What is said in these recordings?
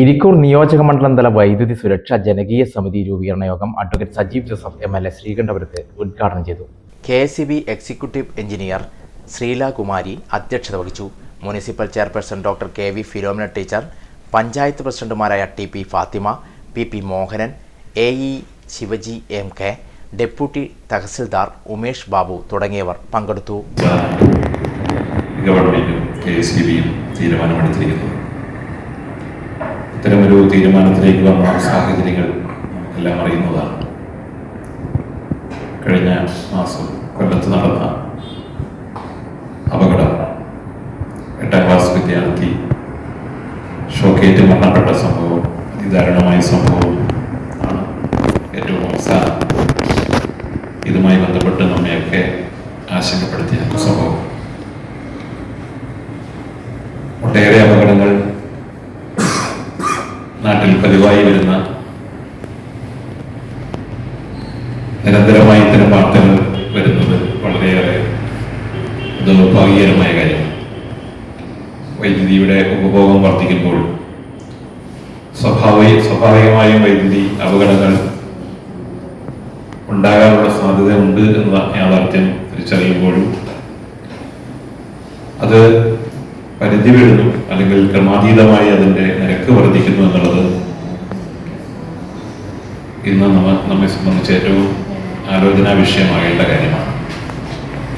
ഇരിക്കൂർ നിയോജക മണ്ഡലം തല വൈദ്യുതി സുരക്ഷാ ജനകീയ സമിതി രൂപീകരണ യോഗം advocate Sajeev Joseph M L A ശ്രീകണ്ഠപുരത്ത് ഉദ്ഘാടനം ചെയ്തു. K S B executive engineer Sreela Kumari അധ്യക്ഷത വഹിച്ചു. Municipal chairperson doctor K V Philomina teacher panchayat പ്രസിഡന്റുമാരായ T P Fathima P P Mohanan A E Shivaji M K deputy tahsildar Umesh Babu തുടങ്ങിയവർ പങ്കെടുത്തു. ഗവൺമെന്റും K S ബിയും തീരുമാനമെടുത്തിരിക്കുന്നത് ഇത്തരമൊരു തീരുമാനത്തിലേക്ക് വന്ന സാഹചര്യങ്ങൾ എല്ലാം അറിയുന്നതാണ്. കഴിഞ്ഞ മാസം കൊല്ലത്ത് നടന്ന അപകടം എട്ടാം ക്ലാസ് വിദ്യാർത്ഥി ഷോക്കേറ്റ് മരണപ്പെട്ട സംഭവം അതിദാരുണമായ സംഭവം ആണ് ഏറ്റവും അവസാനം. ഇതുമായി ബന്ധപ്പെട്ട് നമ്മയൊക്കെ ആശങ്കപ്പെടുത്തിയ സംഭവം. ഒട്ടേറെ അപകടങ്ങൾ നാട്ടിൽ പതിവായി വരുന്ന നിരന്തരമായി ഇത്തരം വാർത്തകൾ വരുന്നത് വളരെയേറെ ദൗർഭാഗ്യകരമായ കാര്യമാണ്. വൈദ്യുതിയുടെ ഉപഭോഗം വർദ്ധിക്കുമ്പോൾ സ്വാഭാവിക സ്വാഭാവികമായും വൈദ്യുതി അപകടങ്ങൾ ഉണ്ടാകാനുള്ള സാധ്യത ഉണ്ട് എന്ന യാഥാർത്ഥ്യം തിരിച്ചറിയുമ്പോഴും അത് പരിധി വിടുന്നു അല്ലെങ്കിൽ ക്രമാതീതമായി അതിന്റെ നിരക്ക് വർദ്ധിക്കുന്നു എന്നുള്ളത് ഇന്ന് നമ്മ നമ്മെ സംബന്ധിച്ച് ഏറ്റവും ആലോചനാ വിഷയമാകേണ്ട കാര്യമാണ്.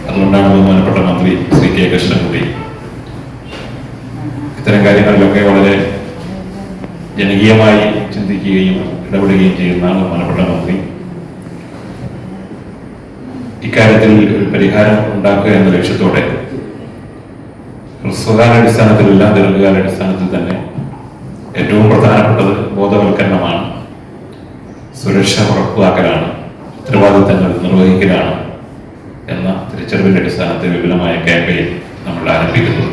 അതുകൊണ്ടാണ് ബഹുമാനപ്പെട്ട മന്ത്രി ശ്രീ കെ കൃഷ്ണൻകുട്ടി ഇത്തരം കാര്യങ്ങളിലൊക്കെ വളരെ ജനകീയമായി ചിന്തിക്കുകയും ഇടപെടുകയും ചെയ്യുന്ന ബഹുമാനപ്പെട്ട മന്ത്രി. ഇക്കാര്യത്തിൽ ഒരു പരിഹാരം ഉണ്ടാക്കുക എന്ന ലക്ഷ്യത്തോടെ ഹ്രസ്വകാലാടിസ്ഥാനത്തിലല്ല ദീർഘകാലാടിസ്ഥാനത്തിൽ തന്നെ ഏറ്റവും പ്രധാനപ്പെട്ടത് ബോധവൽക്കരണമാണ്. സുരക്ഷ ഉറപ്പാക്കലാണ്. ഉത്തരവാദിത്തങ്ങൾ നിർവഹിക്കലാണ് എന്ന തിരിച്ചറിവിന്റെ അടിസ്ഥാനത്തിൽ വിപുലമായ ക്യാമ്പയിൻ നമ്മൾ ആരംഭിക്കുന്നത്.